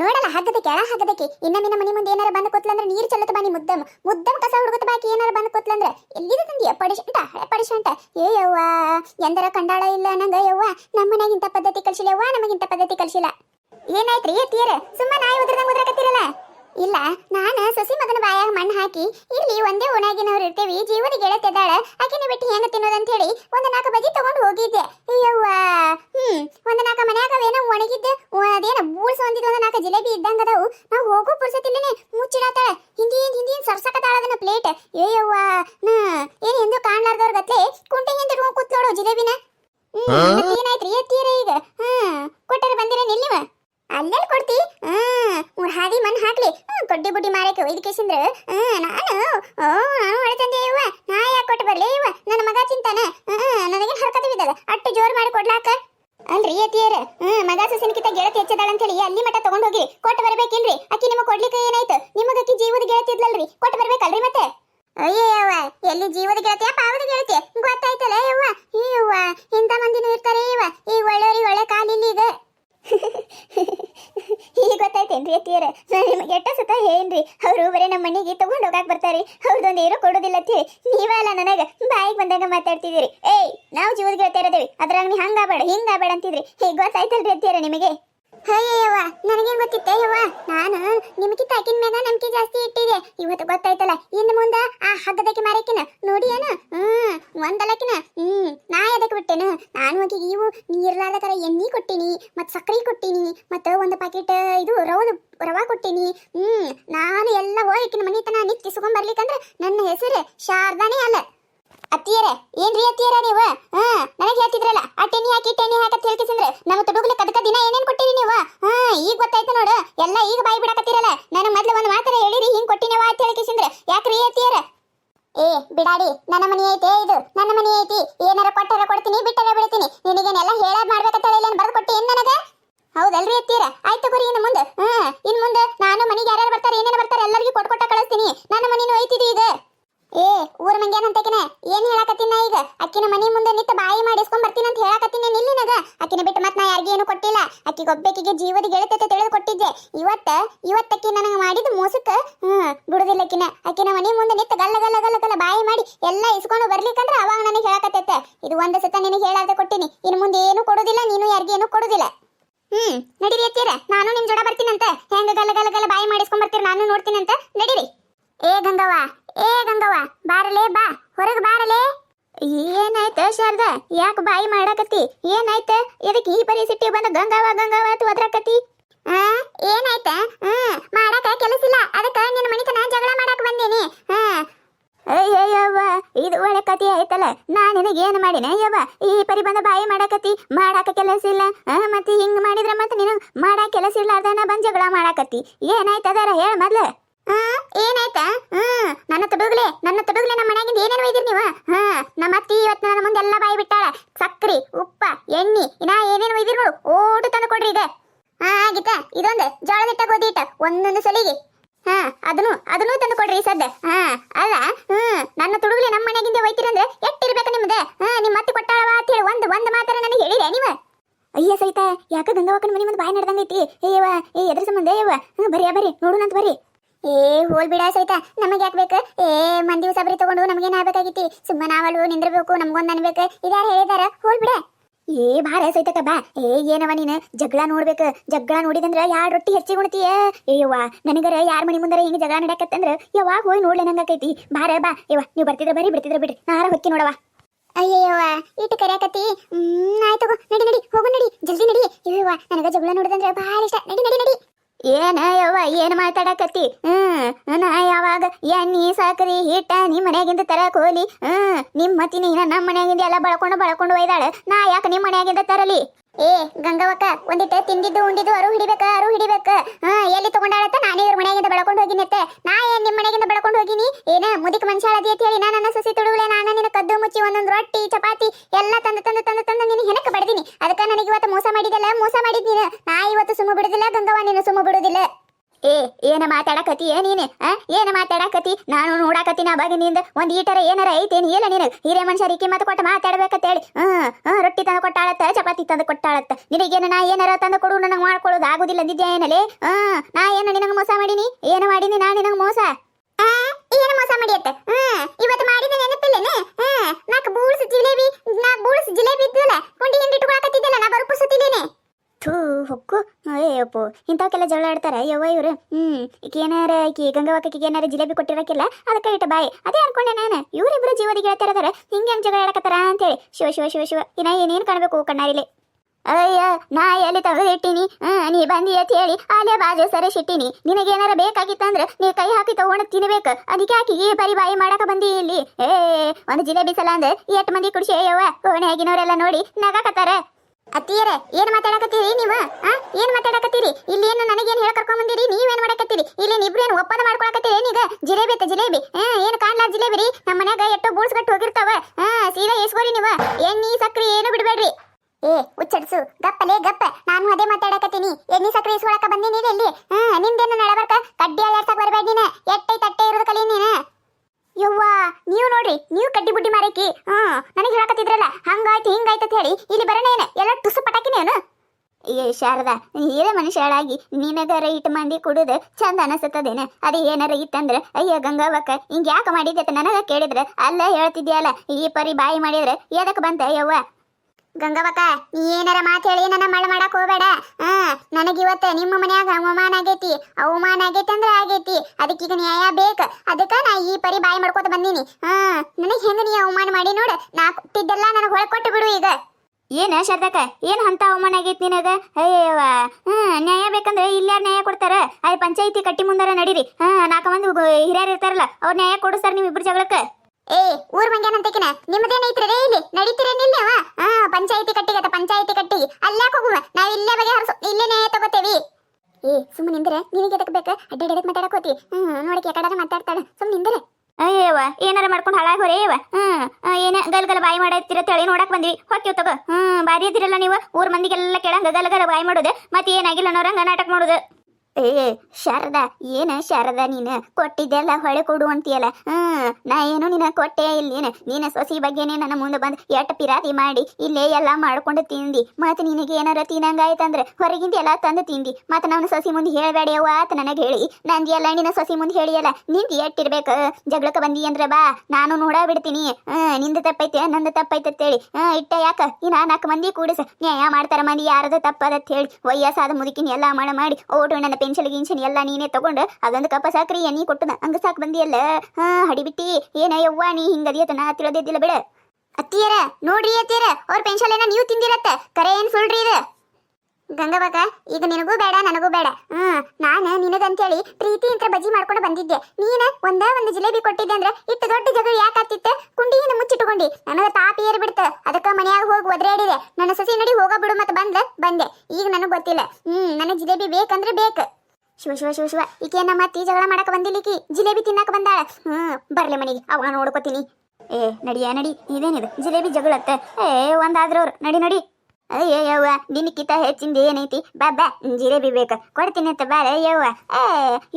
ನೋಡಲ್ಲ ಹಗ್ಗದ ಕೆಳ ಹಗ್ಗದಕ್ಕೆ. ಇನ್ನೊಮ್ಮಿನ ಮನಿ ಮುಂದೆ ಏನಾರ ಬಂದು ಕೂತ್ಲಂದ್ರೆ ನೀರು ಚಲ್ಲತ ಬಾನಿ ಮುದ್ದಮ್ ಮುದ್ದಮ್ ಕಸ ಹುಡುಗತ ಬಾಕಿ ಏನಾರ ಬಂದು ಕೂತ್ಲಂದ್ರೆ. ಎಲ್ಲಿದ ತಂದಿಯ ಪಡಿಸಂಟ ಹಳೆ ಪಡಿಸಂಟ ಏ ಯವ್ವ, ಎಂದರ ಕಂಡಾಳ ಇಲ್ಲ ನಂಗ ಯವ್ವ. ನಮ್ಮ ಮನ್ಯಾಗ ಇಂಥ ಪದ್ಧತಿ ಕಲ್ಸಿಲ್ಲ ಯವ್ವ, ನಮಗಿಂತ ಪದ್ಧತಿ ಕಲ್ಸಿಲ್ಲ. ಏನಾಯ್ತ್ರಿ ತೀರ? ಸುಮ್ಮ ನಾಯಿ ಉದ್ರದಂಗ ಉದ್ರಕತ್ತಿರಲ್ಲ? ಇಲ್ಲ ನಾನು ಸಸಿ ಮಗನ ಬಾಯಾಗ ಮಣ್ಣು ಹಾಕಿ, ಇಲ್ಲಿ ಒಂದೇ ಓಣಾಗಿನವ್ರು ಇರ್ತೀವಿ, ಜೀವನ ಗೆಳತಿದ್ದಾಳ ಆಕಿನ ಬಿಟ್ಟು ಹೆಂಗ ತಿನ್ನೋದಂತ ಹೇಳಿ ಒಂದು ನಾಲ್ಕು ಬಜಿ ತಗೊಂಡು ಹೋಗಿದ್ದೆ. ಅಯ್ಯವ್ವ, ಹ್ಮ್, ಒಂದು ನಾಲ್ಕು ಮನ್ಯಾಗ ಏನೋ ಒಣಗಿದ್ದೆ ಅದೇನ ಬೂಳ್ಸ ಒಂದಿದ್ದು ಒಂದು ನಾಲ್ಕು ಜಿಲೇಬಿ ಇದ್ದಂಗ ಅದಾವು ನಾವು ಹೋಗೋ ಪುರ್ಸತಿಲ್ಲೇನೆ, ಮುಚ್ಚಿಡಾತಾಳ. ಹಿಂದಿನ ಹಿಂದಿನ ಸರ್ಸಕತ್ತಾಳ ಅದನ್ನ ಪ್ಲೇಟ್. ಅಯ್ಯವ್ವ ಏನ್ ಹಿಂದೂ ಕಾಣ್ಲಾರ್ದವ್ರ ಗತ್ಲೆ ಕುಂಟೆ ಹಿಂದೆ ಇಟ್ಕೊಂಡ್ ಕೂತ್ಲೋಡು ಜಿಲೇಬಿನ. ಹ್ಮ್ ಮತ್ತ್ ಏನಾಯ್ತ್ರಿ ಎತ್ತೀರ ಈಗ ಹ್ಮ್ ಕೊಟ್ಟರೆ ಬಂದಿರ ನಿಲ್ಲಿವ ಅಲ್ಲೆಲ್ಲಿ ಕೊಡ್ತಿ ಹ್ಮ್ ಮೂರ್ ಹಾದಿ ಮಣ್ಣು ಹಾಕ್ಲಿ ಹ್ಮ್, ಕೊಡ್ಡಿ ಬುಡ್ಡಿ ಮಾರಕ್ಕೆ ಒಯ್ದು ಕೇಸಿಂದ್ರ ಹ್ಮ್ ನಾನು ಓ ನಾನು ಒಳೆ ತಂದೆ ಇವ ನಾ ಯಾಕೆ ಕೊಟ್ಟು ಬರ್ಲಿ ಇವ ನನ್ನ ಮಗ ಹ್ಮ್ ನನಗೆ ಹರ್ಕತ ಬಿದ್ದದ. ಅಟ್ಟು ಜೋರ್ ಮಾಡಿ ಕೊಡ್ಲಾಕ? ಅಲ್ರಿ ಅತಿಯರ ಹ್ಮ್, ಮಗ ಸೊಸೆನಕಿತ ಗೆಳತಿ ಹೆಚ್ಚದಾಳ ಅಂತ ಹೇಳಿ ಅಲ್ಲಿ ಮಠ ತಗೊಂಡ್ ಹೋಗಿ ಕೊಟ್ಟು ಬರ್ಬೇಕಿಲ್ರಿ. ಅಕ್ಕಿ ನಿಮಗೆ ಕೊಡ್ಲಿಕ್ಕೆ ಏನಾಯ್ತು? ನಿಮಗೆ ಅಕ್ಕಿ ಜೀವದ ಗೆಳತಿ ಇದ್ಲಲ್ರಿ. ಕೊಟ್ಟು ಬರ್ಬೇಕಲ್ರಿ ಮತ್ತೆ? ಅಯ್ಯಯ್ಯವ್ವ, ಎಲ್ಲಿ ಜೀವದ ಗೆಳತಿಯ ಪಾವದ ಗೆಳತಿ? ಗೊತ್ತಾಯ್ತಲ್ಲ, ಯವ್ವ? ಈ ಯವ್ವ, ಇಂಥ ಮಂದಿನೂ ಇರ್ತಾರೆ, ಯವ್ವ? ಈ ಒಳ್ಳೆಯವ್ರಿ ಒಳ್ಳೆ ಕಾಲಿಲ್ಲ ಈಗ. ಈಗ ಗೊತ್ತಾಯ್ತೇನ್ರಿ ಅತ್ತಿಯರ ನಾನು ನಿಮಗೆ ಎಟ್ಟ ಸತ ಏನ್ರಿ ಅವರು ಬರೀ ನಮ್ಮ ಮನೆಗೆ ತಗೊಂಡು ಹೋಗಾಕ್ ಬರ್ತಾರೆ. ಅವ್ರದ್ದೊಂದು ಏನೂ ಕೊಡೋದಿಲ್ಲ ಬಾಯಿಗೆ ಮಾತಾಡ್ತಿದ್ದೀರಿ ಏಯ್, ನಾವು ಜೀವದ ಗೆಳತಿ ಇರೋದೇವಿ ಅದ್ರಾಗ ನೀ ಹಂಗಾಬೇಡ ಹಿಂಗಾಬೇಡ ಅಂತಿದ್ರಿ. ಈಗ ಗೊತ್ತಾಯ್ತಲ್ರಿ ಅತ್ತಿಯರ ನಿಮಗೆ? ಅಯ್ಯವ್ವ ನನಗೇನ್ ಗೊತ್ತಿತ್ತೆ, ಯವ್ವ? ನಾನು ನಿಮಗಿಂತ ಆಕಿನ ಮ್ಯಾಗ ನಂಬಿಕೆ ಜಾಸ್ತಿ ಇಟ್ಟಿದೆ ಇವತ್ತು ಗೊತ್ತಾಯ್ತಲ್ಲ ಇನ್ನು ಮುಂದ ಆ ಹಗ್ಗದಕ್ಕೆ ಮಾರಕಿನ ನೋಡಿ ಏನು ಹ್ಮ್ ಒಂದಲಕಿನ ಹ್ಮ್, ನಾ ಎದಕ್ಕೆ ಬಿಟ್ಟೆನು? ನಾನು ಆಕಿಗೆ ಇವು ನೀರ್ಲಾರ್ದಕರ ಎಣ್ಣೆ ಕೊಟ್ಟಿನಿ ಮತ್ ಸಕ್ಕರೆ ಕೊಟ್ಟಿನಿ, ಮತ್ತ ಒಂದು ಪ್ಯಾಕೆಟ್ ಇದು ರವದ ರವಾ ಕೊಟ್ಟಿನಿ. ಹ್ಮ್, ನಾನು ಎಲ್ಲ ಹೋಗಿನ ಮನಿತನ ನಿತ್ತಿಸ್ಕೊಂಡ್ ಬರ್ಲಿಕ್ಕಂದ್ರೆ ನನ್ನ ಹೆಸರು ಶಾರದಾನೇ ಅಲ್ಲ. ಅತ್ತಿಯರ, ಏನ್ರಿ ಅತ್ತಿಯರ ನೀವು? ಹಾ, ನನಗೆ ಹೇಳ್ತಿದ್ರಲ್ಲ, ಆ ಟೆನಿ ಹಾಕಿ ಟೆನಿ ಹಾಕತ್ ಹೇಳ್ತಿಸಂದ್ರೆ ನಮ್ಮ ತುಡುಗ್ಲಿ ಕದಕ ದಿನ ಏನೇನ್ ಕೊಟ್ಟಿರಿ ನೀವು? ಹಾ, ಈಗ ಗೊತ್ತಾಯ್ತು ನೋಡು, ಎಲ್ಲ ಈಗ ಬಾಯಿ ಬಿಡಕತ್ತಿರಲ್ಲ ನಾನು ಮೊದ್ಲು ಒಂದು ಮಾತರ ಹೇಳಿರಿ, ಹಿಂಗ್ ಕೊಟ್ಟಿನವ ಅಂತ ಹೇಳ್ಕಿಸಿಂದ್ರೆ, ಯಾಕ್ರಿ ಅತ್ತಿಯರ? ಏ, ಬಿಡಾಡಿ, ನನ್ನ ಮನಿ ಐತೆ ಇದು, ನನ್ನ ಮನಿ ಐತಿ, ಏನಾರ ಕೊಟ್ಟಾರ ಕೊಡ್ತೀನಿ ಬಿಟ್ಟಾರ ಬಿಡ್ತೀನಿ, ನಿನಗೇನೆಲ್ಲ ಹೇಳಾದ್ ಮಾಡ್ಬೇಕಂತ ಹೇಳಿ ಬರ್ದು ಕೊಟ್ಟಿ ಏನ್ ನನಗ? ಹೌದಲ್ರಿ ಅತ್ತೀರ ಆಯ್ತು ಬರೀ ಇನ್ನು ಮುಂದೆ, ಹ್ಮ್ ಇನ್ ಮುಂದೆ ನಾನು ಮನೆಗೆ ಯಾರ್ಯಾರು ಬರ್ತಾರೆ ಏನೇನು ಬರ್ತಾರೆ ಎಲ್ಲರಿಗೂ ಕೊಟ್ಟು ಕೊಟ್ಟ ಕಳಿಸ್ತೀನಿ ನನ್ನ ಮನೇನು ಐತಿದಿ ಈಗ ಏ ಊರ್ ಮಂಗ್ಯ ಅಂತಕಿನ ಏನ್ ಹೇಳಕತ್ತೀನಿ ನಾ ಈಗ ಅಕ್ಕಿನ ಮನಿ ಮುಂದೆ ನಿಂತ ಬಾಯಿ ಮಾಡಿಸ್ಕೊಂಡ್ ಬರ್ತೀನಿ ಅಂತ ಹೇಳಕತ್ತೀನಿ ನಿಲ್ಲಿ ನಗ ಅಕ್ಕಿನ ಬಿಟ್ಟು ಮತ್ ನಾ ಯಾರಿಗೂ ಏನು ಕೊಟ್ಟಿಲ್ಲ ಅಕ್ಕಿ ಒಬ್ಬಾಕಿಗೆ ಜೀವದ ಗೆಳತತೆ ತಿಳಿದು ಕೊಟ್ಟಿದ್ದೆ ಇವತ್ತ ಇವತ್ತಕ್ಕಿ ನನಗೆ ಮಾಡಿದ ಮೋಸಕ್ಕ ಹ್ಮ್ ಅಕ್ಕಿನ ಮನಿ ಮುಂದೆ ನಿತ್ತ ಗಲ್ಲ ಗಲ್ಲ ಗಲ್ಲ ಗಲ್ಲ ಬಾಯಿ ಮಾಡಿ ಎಲ್ಲ ಇಸ್ಕೊಂಡು ಬರ್ಲಿಕ್ಕಂದ್ರ ಅವಾಗ ನನಗೆ ಹೇಳಕತ್ತೈತೆ. ಇದು ಒಂದ ಸತ ನಿನಗೆ ಹೇಳಾದೆ ಕೊಟ್ಟಿನಿ. ಇನ್ನು ಮುಂದೆ ಏನು ಕೊಡೋದಿಲ್ಲ, ನೀನು ಯಾರಿಗೆ ಏನು ಕೊಡೋದಿಲ್ಲ. ಹ್ಮ್, ನಡೀರಿ ಅತ್ತೀರ ನಾನು ನಿಮ್ ಜೋಡ ಬರ್ತೀನಂತೆ. ಹೆಂಗ ಗಲ್ಲ ಗಲ್ಲ ಗಲ್ಲ ಬಾಯಿ ಮಾಡಿಸ್ಕೊಂಡ್ ಬರ್ತೀರಿ, ನಾನು ನೋಡ್ತೀನಂತ. ನಡೀರಿ. ಏ ಗಂಗವ್ವ ಏ ಗಂಗವ್ವ, ಬಾರಲೇ ಬಾ, ಹೊರಗೆ ಬಾರಲೇ. ಏನಾಯ್ತ ಶಾರದಾ, ಯಾಕೆ ಬಾಯಿ ಮಾಡಾಕತ್ತಿ? ಏನಾಯ್ತ? ಎದಕ್ಕೆ ಈ ಪರಿಸ್ಥಿತಿ ಬಂದ ಗಂಗವ್ವ ಗಂಗಾವ ಅಂತ ಒದ್ರಾಕತ್ತಿ? ಏನಾಯ್ತ? ಹ್ಮ್? ಮಾಡಾಕ ಕೆಲಸ ಇಲ್ಲ ಅದಕ್ಕ ನಿನ್ನ ಮನಿತನ ಜಗಳ ಮಾಡಾಕ ಬಂದೇನಿ. ಹಾ ಅಯ್ಯಯ್ಯವ್ವ ಇದು ಒಳ್ಳೆ ಕತಿ ಆಯ್ತಲ್ಲ. ನಾ ನಿನಗೆ ಏನು ಮಾಡಿನ ಯವ್ವ ಈ ಪರಿ ಬಂದ ಬಾಯಿ ಮಾಡಾಕತಿ ಮಾಡಾಕ ಕೆಲಸ ಇಲ್ಲ ಆ, ಮತ್ತೆ ಹಿಂಗ್ ಮಾಡಿದ್ರ ಮತ್ತೆ ನೀನು ಮಾಡಾಕ ಕೆಲಸ ಇಲ್ಲ ಅದನ್ನ ಬಂದ್ ಜಗಳ ಮಾಡಾಕತಿ ಏನಾಯ್ತ ಅದಾರ ಹೇಳ ಮೊದ್ಲ. ಹಾ ಏನಾಯ್ತ? ಹ್ಮ್? ನನ್ನ ತುಡುಗ್ಲೆ ನನ್ನ ತುಡುಗ್ಲೆ ನಮ್ಮ ಮನ್ಯಾಗಿಂದ ಏನೇನು ಒಯ್ದಿರಿ ನೀವು? ಹಾ ನಮ್ಮ ಅತ್ತಿ ಇವತ್ತು ನನ್ನ ಮುಂದೆ ಎಲ್ಲ ಬಾಯಿ ಬಿಟ್ಟಾಳ. ಸಕ್ರಿ ಉಪ್ಪ ಎಣ್ಣಿ ಇನ್ನ ಏನೇನು ಒಯ್ದಿರಿ ನೋಡು ಓಟು ತಂದು ಕೊಡ್ರಿ ಈಗ. ಹಾ ಆಗಿತ್ತ ಇದೊಂದು. ಜೋಳದ ಹಿಟ್ಟ, ಗೋಧಿ ಹಿಟ್ಟ. ಒಂದೊಂದು ಸಲಿಗೆ. ಹಾ, ಅದನ್ನು ಅದನ್ನು ತಂದು ಕೊಡ್ರಿ ಸದ್ದ. ಹಾ, ಅಲ್ಲ, ಹ್ಮ್, ನನ್ನ ತುಡುಗ್ಲಿ ನಮ್ಮ ಮನೆಗಿಂದ ಒಯ್ತಿರಂದ್ರೆ ಎಟ್ಟಿರ್ಬೇಕು ನಿಮ್ದು? ಹಾ, ನಿಮ್ಮ ಮತ್ತೆ ಕೊಟ್ಟಾಳವ ಅಂತ ಹೇಳಿ ಒಂದು ಒಂದು ಮಾತಾರ ನನಗೆ ಹೇಳಿರ ನೀವು? ಅಯ್ಯ ಸಹಿತ ಯಾಕ ಗಂಗವಕ್ಕನ ಮನೆ ಮುಂದೆ ಬಾಯಿ ನಡ್ದಂಗೈತಿ ಏಯವ್ವ ಏ, ಎದ್ರ ಸಂಬಂಧ ಏವ ಹ್ಮ್, ಬರ್ರಿ ಬರ್ರಿ ನೋಡೋಣಂತ ಬರ್ರಿ. ಏ, ಹೋಲ್ ಬಿಡ ಸಹಿತ ನಮಗೆ ಯಾಕೆ ಬೇಕು? ಏ, ಮಂದಿ ಸಬರಿ ತಗೊಂಡು ನಮಗೇನು ಆಗ್ಬೇಕಾಗಿತಿ ಸುಮ್ಮನೆ ನಾವಲ್ವು ನಿಂದಿರ್ಬೇಕು, ನಮ್ಗೊಂದು ಅನ್ಬೇಕು. ಇದಾರು ಹೇಳಿದಾರ? ಹೋಲ್ ಬಿಡ. ಏ ಭಾರ ಸೈತಕ ಬಾ. ಏ, ಏನವ ನೀನು? ಜಗಳ ನೋಡ್ಬೇಕು. ಜಗಳ ನೋಡಿದಂದ್ರ ಯಾರ್ ರೊಟ್ಟಿ ಹೆಚ್ಚಿ ಉಣ್ತೀಯ? ಏಯವ್ವ ನನಗರ ಯಾರ್ ಮನಿ ಮುಂದರ ಹಿಂಗ ಜಗಳ ನಡಕತ್ತಂದ್ರ ಯಾವಾಗ ಹೋಗಿ ನೋಡ್ಲೆ ನಂಗಾಕೈತಿ ಭಾರ ಬಾ. ಯವ್ವ, ನೀವು ಬರ್ತಿದ್ರ ಬರ್ರಿ, ಬಿಡ್ತಿದ್ರ ಬಿಡ್ರಿ. ನಾರ ಹೊಕ್ಕಿ ನೋಡವ ಅಯ್ಯಯ್ಯವ್ವ ಇಟ್ಟು ಕರೆಯಕತ್ತಿ. ಹ್ಮ್, ಆಯ್ತು ನಡಿ ನಡಿ, ಹೋಗು, ನಡಿ. ಜಲ್ದಿ ನಡಿ. ಇವ್ವ ನನಗ ಜಗಳ ನೋಡಿದಂದ್ರ ಭಾಳ ಇಷ್ಟ. ನಡಿ ನಡಿ ನಡಿ. ಏನ ಯವ್ವ, ಏನ್ ಮಾತಾಡಕತ್ತಿ? ಹ್ಮ್, ನಾ ಯಾವಾಗ ಎಣ್ಣಿ, ಸಾಕ್ರಿ ಹಿಟ್ಟ ನಿಮ್ ಮನ್ಯಾಗಿಂದ ತರ ಕೋಲಿ ಹ್ಮ್, ನಿಮ್ ಮತಿ ನೀನ ನಮ್ಮ ಮನ್ಯಾಗಿಂದ ಎಲ್ಲ ಬಳಕೊಂಡು ಬಳಕೊಂಡು ಒಯ್ದಾಳ. ನಾ ಯಾಕ ನಿಮ್ ಮನ್ಯಾಗಿಂದ ತರಲಿ? ಏ, ಗಂಗವಕ್ಕ, ಒಂದಿಟ್ಟ ತಿಂದಿದ್ದು, ಉಂಡಿದ್ದು ಅರು ಹಿಡಿಬೇಕ ಅರು ಹಿಡಿಬೇಕ. ಹಾ ಎಲ್ಲಿ ತಗೊಂಡಾಳತ್ತ ನಾನೇ ಇವ್ರ ಮನೆಯಿಂದ ಬೆಳ್ಕೊಂಡು ಹೋಗಿನತ್ತೆ ನಾ ಏನ್ ನಿಮ್ ಮನೆಯಿಂದ ಬೆಳ್ಕೊಂಡು ಹೋಗಿನಿ? ಏನ ಮುದಿಕ್ ಮನುಷ್ಯ ಅಂತ ಹೇಳಿ ನಾ ನನ್ನ ಸಸಿ ತುಡುಗುಳೆ ನಾನು ಮುಚ್ಚಿ ಒಂದೊಂದು ರೊಟ್ಟಿ, ಚಪಾತಿ ಎಲ್ಲ ತಂದು ತಂದು ತಂದು ತಂದು ನಿನ್ನ ಹೆನಕ್ಕೆ ಬಡದಿನಿ. ಅದಕ್ಕ ನನಗೆ ಇವತ್ತು ಮೋಸ ಮಾಡಿದಲ್ಲ ಮೋಸ ಮಾಡಿದ್ ನೀನು. ನಾ ಇವತ್ತು ಸುಮ್ಮ ಬಿಡುದಿಲ್ಲ, ಗಂಗವ್ವ ನೀನು ಸುಮ್ಮ ಬಿಡುದಿಲ್ಲ. ಏ, ಏನ ಮಾತಾಡಕತಿ ಏ ಏನ ಮಾತಾಡಕತಿ ನಾನು ನೋಡಾಕತ್ತಿನ ಆ ಬಾಗಿನಿಂದ ಒಂದ್ ಈಟರ ಏನಾರ ಐತೇನು? ಇಲ್ಲ ನೀನು? ಹಿರೇ ಮನುಷ್ಯರಿಗೆ ಮತ್ತೆ ಕೊಟ್ಟು ಮಾತಾಡ್ಬೇಕಂತ ಹೇಳಿ. ಹ್ಮ್ ರೊಟ್ಟಿ ತಂದು ಕೊಟ್ಟಾಳತ್ತ, ಚಪಾತಿ ತಂದು ಕೊಟ್ಟಾಳತ್ತ. ನಿನಗೇನ ನಾ ಏನಾರ ತಂದು ಕೊಡು, ನನಗೆ ಮಾಡ್ಕೊಳ್ಳೋದು ಆಗುದಿಲ್ಲ ಅಂದಿದ್ಯಾ ಏನಲೇ? ಹ್ಮ್, ನಾ ಏನ ನಿನಗೆ ಮೋಸ ಮಾಡೀನಿ? ಏನ ಮಾಡಿನಿ? ನಾ ನಿನಗೆ ಮೋಸ? ಏನು ಮೋಸ ಮಾಡಿಯತ್ತ? ಹ್ಮ್, ಇವತ್ತು ಮಾಡಿದ ನೆನಪಿಲ್ಲೇನ? ಹ್ಮ್ ನಾಲ್ಕು ಬೂಳ್ಸ್ ಜಿಲೇಬಿ, ನಾಕ್ ಬೂಳ್ಸ್ ಜಿಲೇಬಿ ಇದ್ದಲ್ಲ ಕುಂಡಿ ಹಿಂಡಿ ಇಟ್ಕೊಳಕತ್ತಿದ್ದಲ್ಲ ನಾ ಬರುಪು ಸುತ್ತಿಲೇನೆ ಥೂ, ಹೊಕ್ಕು. ಅಯ್ಯಪ್ಪು ಇಂಥವಕ್ಕೆಲ್ಲ ಜಗಳ ಆಡ್ತಾರೆ? ಯವ್ವ ಇವ್ರು. ಹ್ಮ್, ಈಕೆ ಏನಾರ, ಈಕೆ ಗಂಗವ್ವಕ್ಕೆ ಏನಾರ ಜಿಲೇಬಿ ಕೊಟ್ಟಿರಕ್ಕಿಲ್ಲ, ಅದಕ್ಕೆ ಇಟ್ಟ ಬಾಯಿ. ಅದೇ ಅನ್ಕೊಂಡೆ ನಾನು. ಇವರಿಬ್ರು ಜೀವದಿಗೆ ಹೇಳ್ತಾರದಾರೆ ಹಿಂಗೆ ಹೆಂಗೆ ಜಗಳ ಆಡಕತ್ತಾರ ಅಂತೇಳಿ. ಶಿವ ಶಿವ ಶಿವ ಶಿವ. ಇನ್ನ ಏನೇನು ಕಾಣಬೇಕು ಕಣ್ಣಾರಿಲಿ? ಅಯ್ಯ, ನಾ ಎಲ್ಲಿ ತೆಗೆದಿಟ್ಟಿನಿ? ನೀ ಬಂದಿ ಅಂತ ಹೇಳಿ ಅಲ್ಲೇ ಬಾಜು ಸಿಟ್ಟಿನಿ ನಿನಗೇನಾರ ಬೇಕಾಗಿತ್ತಂದ್ರೆ ನೀ ಕೈ ಹಾಕಿ ತಗೊಂಡು ತಿನ್ಬೇಕು. ಅದಕ್ಕೆ ಈ ಪರಿ ಬಾಯಿ ಮಾಡಕ ಬಂದಿ ಇಲ್ಲಿ. ಏ, ಒಂದು ಜಿಲೇಬಿ ಸಲ ಅಂದ್ರೆ ಎಟ್ ಮಂದಿ ಕುಡಿಸಿ ಯವ್ವ ನೋಡಿ ನಗಾಕತ್ತಾರ. ಅತ್ತಿಯರ, ಏನ್ ಮಾತಾಡಕತ್ತೀರಿ ನೀವು? ಆ, ಏನ್ ಮಾತಾಡಕತ್ತೀರಿ? ಇಲ್ಲಿ ಏನು ನನಗೇನು ಹೇಳ ಕರ್ಕೊಂಡ್ ಬಂದಿರಿ? ನೀವೇನ್ ಮಾಡಕತ್ತೀರಿ? ಇಲ್ಲಿ ಇಬ್ರು ಏನು ಒಪ್ಪಂದ ಮಾಡ್ಕೊಳಕತ್ತೀರಿ ಏನೀಗ? ಜಿಲೇಬಿ ಅತ್ತ ಜಿಲೇಬಿ. ಹಾ ಏನ್ ಕಾಣ್ಲಾ ಜಿಲೇಬಿ ರೀ? ನಮ್ಮ ಮನ್ಯಾಗ ಎಷ್ಟೋ ಬೂಳ್ಸ್ಗಟ್ಟು ಹೋಗಿರ್ತಾವ. ಹಾ ಸೀದಾ ಏಸ್ಕೋರಿ ನೀವು. ಎಣ್ಣಿ, ಸಕ್ರಿ ಏನು ಬಿಡ್ಬೇಡ್ರಿ. ಏ ಉಚ್ಚಡ್ಸು ಗಪ್ಪಲೇ ಗಪ್ಪ. ನಾನು ಅದೇ ಮಾತಾಡಕತ್ತೀನಿ. ಎಣ್ಣಿ ಸಕ್ಕರೆ ಇಸ್ಕೊಳಕ ಬಂದೀನಿ ಇಲ್ಲಿ? ಹಾ, ನಿಂದೇನು ನಡಬರ್ಕ? ಕಡ್ಡಿ ಅಲ್ಲಾಡ್ಸಕ್ ಬರಬೇಡ ನೀನ. ಎಟ್ಟೈ ತಟ್ಟೆ ಇರೋದು ಕಲಿ ನೀನ. ಯವ್ವ, ನೀವು ನೋಡ್ರಿ, ನೀವು ಕಡ್ಡಿ ಬುಡ್ಡಿ ಮಾರೈಕಿ. ಹ್ಮ್ ನನಗೆ ಹೇಳಕತ್ತಿದ್ರಲ್ಲ, ಹಂಗಾಯ್ತು ಹಿಂಗಾಯ್ತು ಅಂತ ಹೇಳಿ. ಇಲ್ಲಿ ಬರೋಣ ಏನ? ಎಲ್ಲ ಟುಸು ಪಟಾಕಿನೇನು ಏ, ಶಾರದಾ ಏನೇ ಮನುಷ್ಯಳಾಗಿ ನಿನಗರ ಇಟ್ಟು ಮಂದಿ ಕುಡುದ ಚಂದ ಅನಸತ್ತದೇನ ಅದು ಏನಾರ ಇತ್ತಂದ್ರ? ಅಯ್ಯ, ಗಂಗಾವಕ್ಕ ಹಿಂಗ್ ಯಾಕೆ ಮಾಡಿದ್ದೆ ನನಗ ಕೇಳಿದ್ರ? ಅಲ್ಲ, ಹೇಳ್ತಿದ್ಯಲ್ಲ, ಈ ಪರಿ ಬಾಯಿ ಮಾಡಿದ್ರ? ಏದಕ್ಕೆ ಬಂತ ಯವ್ವ? ಗಂಗವಕ್ಕ ನೀ ಏನಾರ ಮಾತು ಹೇಳಿ, ನನ್ನ ಮಳ ಮಾಡಕ್ ಹೋಗ್ಬೇಡ. ಹಾ ನನಗಿವತ್ತ ನಿಮ್ಮ ಮನ್ಯಾಗ ಅವಮಾನ ಆಗೈತಿ. ಅವಮಾನ ಆಗೈತಿ ಅಂದ್ರೆ ಆಗೈತಿ. ಅದಕ್ಕೀಗ ನ್ಯಾಯ ಬೇಕ. ಅದಕ್ಕ ನಾ ಈ ಪರಿ ಬಾಯಿ ಮಾಡ್ಕೋತ ಬಂದೀನಿ. ಹಾ ನನಗೆ ಹೆಂಗ ನೀ ಅವಮಾನ ಮಾಡಿ ನೋಡ. ನಾ ಕೊಟ್ಟಿದ್ದೆಲ್ಲ ನನಗೆ ಹೊಳ್ ಕೊಟ್ಟು ಬಿಡು ಈಗ. ಏನ ಶಾರದಕ್ಕ, ಏನ್ ಅಂತ ಅವಮಾನ ಆಗೈತಿ ನಿನಗ? ಅಯ್ಯವ ಹ್ಮ್ ನ್ಯಾಯ ಬೇಕಂದ್ರೆ ಇಲ್ಲಾರ ನ್ಯಾಯ ಕೊಡ್ತಾರ? ಅಲ್ಲಿ ಪಂಚಾಯತಿ ಕಟ್ಟಿ ಮುಂದಾರ ನಡೀರಿ. ಹಾ ನಾಲ್ಕು ಮಂದಿ ಹಿರಿಯರ್ ಇರ್ತಾರಲ್ಲ, ಅವ್ರ ನ್ಯಾಯ ಕೊಡಿಸ್ತಾರ ನಿಮ್ ಇಬ್ರು ಜಗಳಕ್ಕ? ಏ, ಊರ್ ಮಂಗ್ಯಾನಂತಕಿನ ನಿಮ್ಮದೇನ ಐತ್ರಿ ಇಲ್ಲಿ ನಡೀತಿರೇನಿಲ್ಲ ಅವ? ಹಾ ಪಂಚಾಯತಿ ಅಂತ ಪಂಚಾಯತಿ ಕಟ್ಟಿಗೆ ಅಲ್ಲೇ ಹೋಗುವ? ನಾವ್ ಇಲ್ಲೇ ಬಗೆಹರಿಸು ಇಲ್ಲೇ ಇಲ್ಲೇನೇ ತಗೋತೇವಿ. ಏ ಸುಮ್ಮ ನಿಂದ್ರೆ, ನಿನಗೆ ಎದಕ್ ಬೇಕ? ಅಡ್ಡಾಡಕ್ ಮಾತಾಡಕ್ ಹೋತಿ? ಹ್ಮ್ ನೋಡಕ್ಕೆ ಯಾಕಡಾರ ಮಾತಾಡ್ತಾಳ. ಸುಮ್ಮನೆ ನಿಂದ್ರೆ. ಅಯ್ಯವ ಏನಾರ ಮಾಡ್ಕೊಂಡು ಹಾಳಾಗಿ ಅವ ಹ್ಮ್ ಏನ ಗಲ್ ಗಲ್ ಬಾಯಿ ಮಾಡತ್ತಿರ ತಳಿ ನೋಡಕ್ ಬಂದ್ವಿ. ಹೊಕ್ಕಿವ್ ತಗೋ. ಹ್ಮ್ ಬಾರಿ ಇದಿರಲ್ಲ ನೀವು. ಊರ್ ಮಂದಿಗೆಲ್ಲ ಕೇಳಂಗ ಗಲ್ ಗಲ್ ಬಾಯಿ ಮಾಡೋದು. ಮತ್ತೆ ಏನಾಗಿಲ್ಲ ಅನ್ನೋರಂಗ ನಾಟಕ ಮಾಡೋದು. ಏ ಶಾರದಾ, ಏನ ಶಾರದಾ ನೀನ? ಕೊಟ್ಟಿದ್ದೆಲ್ಲ ಹೊಳೆ ಕೊಡು ಅಂತೀಯಲ್ಲ. ಹ್ಮ್ ನಾ ಏನು ನಿನ ಕೊಟ್ಟೆ ಇಲ್ಲೇನ ನೀನ. ಸೊಸಿ ಬಗ್ಗೆನೇ ನನ್ನ ಮುಂದೆ ಬಂದು ಎಟ್ಟ ಪಿರಾತಿ ಮಾಡಿ ಇಲ್ಲೇ ಎಲ್ಲ ಮಾಡ್ಕೊಂಡು ತಿಂದಿ. ಮತ್ತೆ ನಿನಗೆ ಏನಾರ ತಿನ್ನಂಗಾಯ್ತಂದ್ರೆ ಹೊರಗಿಂದ ಎಲ್ಲ ತಂದು ತಿಂದಿ. ಮತ್ತೆ ನಾನು ಸೊಸಿ ಮುಂದೆ ಹೇಳ್ಬೇಡ್ಯವ್ವ ಆತ ನನಗೆ ಹೇಳಿ. ನಂದಿ ಎಲ್ಲ ನಿನ್ನ ಸೊಸಿ ಮುಂದೆ ಹೇಳಿಯಲ್ಲ. ನಿಂದು ಎಟ್ಟಿರ್ಬೇಕು ಜಗಳಕ್ಕೆ ಬಂದಿ ಅಂದ್ರೆ ಬಾ. ನಾನು ನೋಡ ಬಿಡ್ತೀನಿ ಹ್ಮ್ನಿಂದ ತಪ್ಪೈತೆ, ನಂದು ತಪ್ಪೈತೆ ಅಂತೇಳಿ ಹ್ಮ್ ಇಟ್ಟ ಯಾಕ? ಇನ್ನ ನಾಲ್ಕು ಮಂದಿ ಕೂಡಿಸ. ನ್ಯಾಯ ಮಾಡ್ತಾರ ಮಂದಿ, ಯಾರದ ಅಂತ ಹೇಳಿ. ವಯಸ್ಸಾದ ಮುದುಕಿನ ಎಲ್ಲಾ ಮಾಡ ಮಾಡಿ ಓಟು ನನ್ನ ಪೆನ್ಷನ್ ಗಿನ್ಷನ್ ಎಲ್ಲ ನೀನೇ ತಗೊಂಡು ಅದೊಂದು ಕಪ್ಪ ಸಾಕ್ರಿ, ಎಣ್ಣಿ ಕೊಟ್ಟದ ಹಂಗ ಸಾಕ್ ಬಂದಿಯಲ್ಲ? ಹಾ, ಹಡಿಬಿಟ್ಟಿ. ಏನ ಯವ್ವ ನೀ ಹಿಂಗದಿಯತ್ತ ನಾ ತಿಳೋದಿದ್ದಿಲ್ಲ ಬಿಡ. ಅತ್ತಿಯರ, ನೋಡ್ರಿ ಅತ್ತಿಯರ, ಅವ್ರ ಪೆನ್ಷನ್ ಏನ ನೀವು ತಿಂದಿರತ್ತ? ಕರೆ ಏನ್ ಸುಳ್ರಿ ಇದು? ಗಂಗವಾಗ ಈಗ ನಿನಗೂ ಬೇಡ, ನನಗೂ ಬೇಡ. ಹ್ಮ್, ನಾನು ನಿನಗಂತೇಳಿ ಪ್ರೀತಿ ಅಂತ ಬಜ್ಜಿ ಮಾಡ್ಕೊಂಡು ಬಂದಿದ್ದೆ. ನೀನ ಒಂದ ಒಂದು ಜಿಲೇಬಿ ಕೊಟ್ಟಿದ್ದೆ ಅಂದ್ರೆ ಇಟ್ಟು ದೊಡ್ಡ ಜಗಳ ಯಾಕಾತಿತ್ತ ಕುಂಡಿನ ಮುಚ್ಚಿಟ್ಟುಕೊಂಡಿ? ನನಗ ಏರ್ ಬಿಡ್ತ. ಅದಕ್ಕ ಮನ್ಯಾಗ ಹೋಗಿ ಒದ್ರಾಡಿದೆ. ನನ್ನ ಸಸಿ ನಡಿ ಹೋಗ ಬಿಡು ಮತ್ತೆ ಬಂದ ಬಂದೆ. ಈಗ ನನಗ್ ಗೊತ್ತಿಲ್ಲ. ಹ್ಮ್, ನನಗ್ ಜಿಲೇಬಿ ಬೇಕಂದ್ರೆ ಬೇಕು. ಶಿವ ಶಿವ ಶಿವ ಶಿವ ಈಕೆ ನಮ್ಮ ಅತ್ತಿ ಜಗಳ ಮಾಡಕ ಬಂದಿಲ್ಲಿಕಿ? ಜಿಲೇಬಿ ತಿನ್ನಕ ಬಂದಾಳ. ಹ್ಮ್, ಬರ್ಲಿ ಮನೆಗೆ. ಅವ ನೋಡ್ಕೋತೀನಿ. ಏ, ನಡಿಯ, ನಡಿ. ಇದೇನಿದು? ಜಿಲೇಬಿ ಜಗಳತ್ತೆ. ಏ, ಒಂದಾದ್ರವ್ರು. ನಡಿ ನಡಿ. ಅಯ್ಯೋ ಯವ್ವ ಹೆಚ್ಚಿಂದ ಏನೈತಿ? ಬಾ ಬಾ, ಜಿಲೇಬಿ ಬೇಕ. ಕೊಡ್ತೀನಿ ಅಂತ ಬಾರ ಯವ್ವ ಏ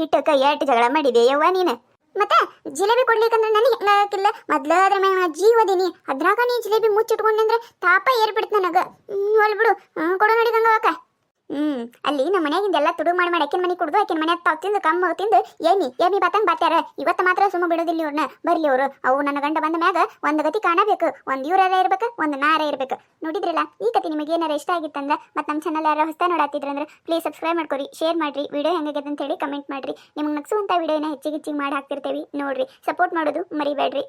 ಇಟ್ಟಕ್ಕ ಎಷ್ಟು ಜಗಳ ಮಾಡಿದೆ ಯವ್ವ ನೀನು. ಮತ್ತೆ, ಜಿಲೇಬಿ ಕೊಡ್ಲಿಕ್ಕಂದ್ರೆ ನನಗೆ ಮೊದ್ಲ ಮೊದ್ಲು ಅದ್ರ ಮ್ಯಾಗ ಜೀವದಿನಿ ಅದ್ರಾಗ ನೀ ಜಿಲೇಬಿ ಮುಚ್ಚಿಟ್ಕೊಂಡ್ರೆ ತಾಪ ಏರ್ಬಿಡ್ತು ನನಗ. ಹ್ಮ್, ಹೊಲ್ ಬಿಡು. ಹ್ಮ್, ಕೊಡು ನೋಡಿ ಗಂಗವಕ್ಕ. ಹ್ಮ್, ಅಲ್ಲಿ ನಮ್ಮ ಮನ್ಯಾಗಿಂದೆಲ್ಲ ತುಡು ಮಾಡಿ ಮಾಡಿ ಅಕ್ಕಿನ ಮನೆ ಕುಡ್ದು ಅಕ್ಕಿನ ಮನೆ ತಾವ್ ತಿಂದು ಕಮ್ಮ ತಿಂದು ಏನಿ ಏನಿ ಬತ್ತಂಗ್ ಬಾತ್ಯಾರ. ಇವತ್ತು ಮಾತ್ರ ಸುಮ್ಮ ಬಿಡೋದಿಲ್ಲ ಇವ್ರನ್ನ ಬರ್ಲಿ ಅವರು. ಅವು ನನ್ನ ಗಂಡ ಬಂದ ಮ್ಯಾಗ ಒಂದ್ ಗತಿ ಕಾಣಬೇಕು. ಒಂದ್ ಇವ್ರಾರ ಇರ್ಬೇಕು, ಒಂದ್ ನಾರ ಇರ್ಬೇಕು. ನೋಡಿದ್ರಲ್ಲ? ಈ ಕತೆ ನಿಮಗೆ ಏನಾರ ಇಷ್ಟ ಆಗಿತ್ತಂದ್ರೆ ಮತ್ತೆ ನಮ್ಮ ಚಾನಲ್ ಯಾರು ಹೊಸ ನೋಡಾತಿದ್ರಂದ್ರೆ ಪ್ಲೀಸ್ ಸಬ್ಸ್ಕ್ರೈಬ್ ಮಾಡ್ಕೊರಿ ಶೇರ್ ಮಾಡ್ರಿ ವಿಡಿಯೋ ಹೆಂಗಾಗಿದೆ ಅಂತ ಹೇಳಿ ಕಮೆಂಟ್ ಮಾಡ್ರಿ. ನಿಮ್ಗೆ ನಗ್ಸುವಂತ ವಿಡಿಯೋನ ಹೆಚ್ಚಿಗೆ ಹೆಚ್ಚಿಗೆ ಮಾಡಿ ಹಾಕ್ತಿರ್ತೇವಿ. ನೋಡ್ರಿ ಸಪೋರ್ಟ್ ಮಾಡೋದು ಮರಿಬೇಡ್ರಿ.